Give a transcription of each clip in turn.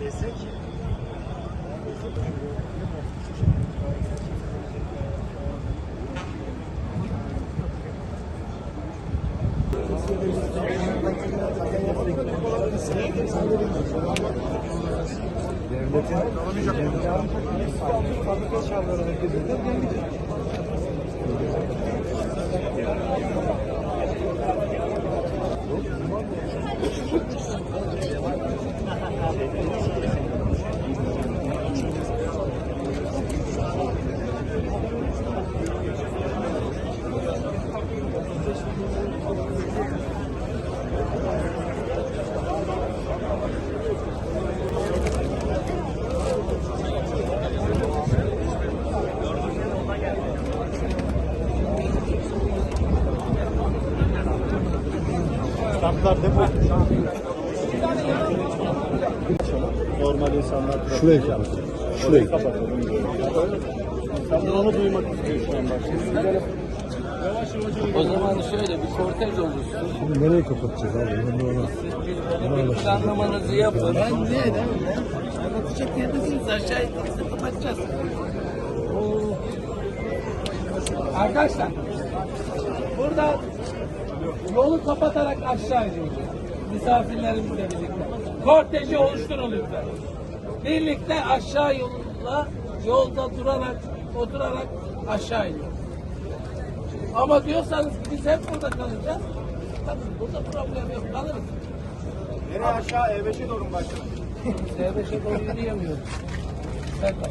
Desek. Devletin kalamayacak mı? Fabrika çağrılarına gidilir, geri gidecek. Normal insanlar Şurayı kapat. Şurayı. kapatalım. İnsanlar onu duymak istiyor şu an başta. O zaman şöyle bir kortej oluşsun. Şimdi nereye kapatacağız abi? Önemli olan. Siz bir planlamanızı yapın. Ben ne? Anlatacak kendisiniz. Aşağı indirsin kapatacağız. Arkadaşlar burada yolu kapatarak aşağı iniyoruz. Misafirlerimizle birlikte. Korteji oluşturun lütfen. Birlikte aşağı yolla yolda durarak oturarak aşağı iniyoruz. Ama diyorsanız ki biz hep burada kalacağız. Tabii burada problem yok. Kalırız. Nereye aşağı E5'e doğru mu başlayalım? D5'e doğru yürüyemiyoruz. Ben kal.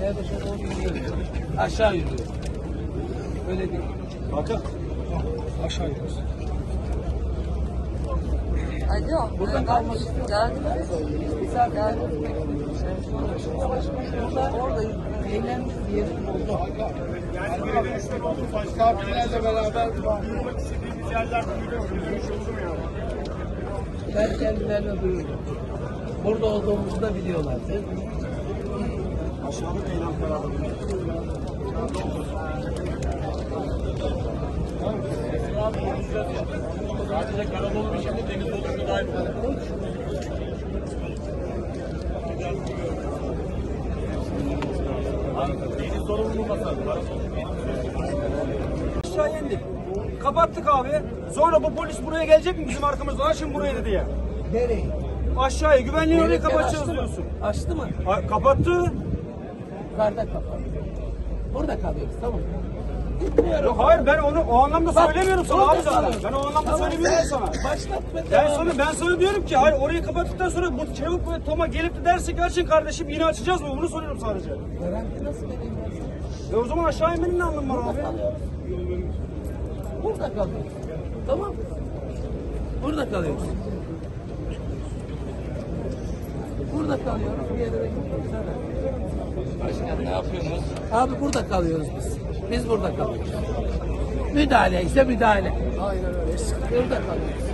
D5'e doğru yürüyemiyoruz. Aşağı yürüyoruz. Öyle değil. Bakın. Aşağı iniyoruz. Alo, Burada e, kalmak bak, istiyorum. geldiniz. Misafirlerimiz Orada orada eğlenmiş bir yerim oldu. Yani geri dönüşler oldu. Başka abilerle beraber duyurmak istediğimiz yerler. Duyurmuş oldum yani. Ben kendilerine duyurdum. Burada olduğumuzu da biliyorlar. Aşağıda meydan kararı. Sadece Karadolu bir şekilde deniz oluşuna dair olur. Deniz sorumluluğu aşağı indik. Kapattık abi. Sonra bu polis buraya gelecek mi bizim arkamızdan? Açın burayı dedi ya. Nereye? Aşağıya güvenliği Devletler kapatacağız açtı mı? diyorsun. Açtı mı? Ha, kapattı. Yukarıda kapalı. Burada kalıyoruz tamam mı? Gitmiyorum. Yok hayır ben onu o anlamda Bak, söylemiyorum sana abi zaten. Ben o anlamda Tamam, söylemiyorum sen sana. Başlat ve Ben sana ben sana diyorum ki hayır orayı kapattıktan sonra bu çabuk ve Toma gelip de derse ki açın kardeşim yine açacağız mı? Bunu soruyorum sadece. Garanti nasıl vereyim ben sana? E o zaman aşağı inmenin ne anlamı var abi? kalıyoruz. Burada kalıyoruz. Tamam? Burada kalıyoruz. Burada kalıyoruz. Bir yere. Başkan ne yapıyorsunuz? Abi burada kalıyoruz biz. Biz burada kalıyoruz. Müdahale ise müdahale. Aynen öyle. Burada kalıyoruz.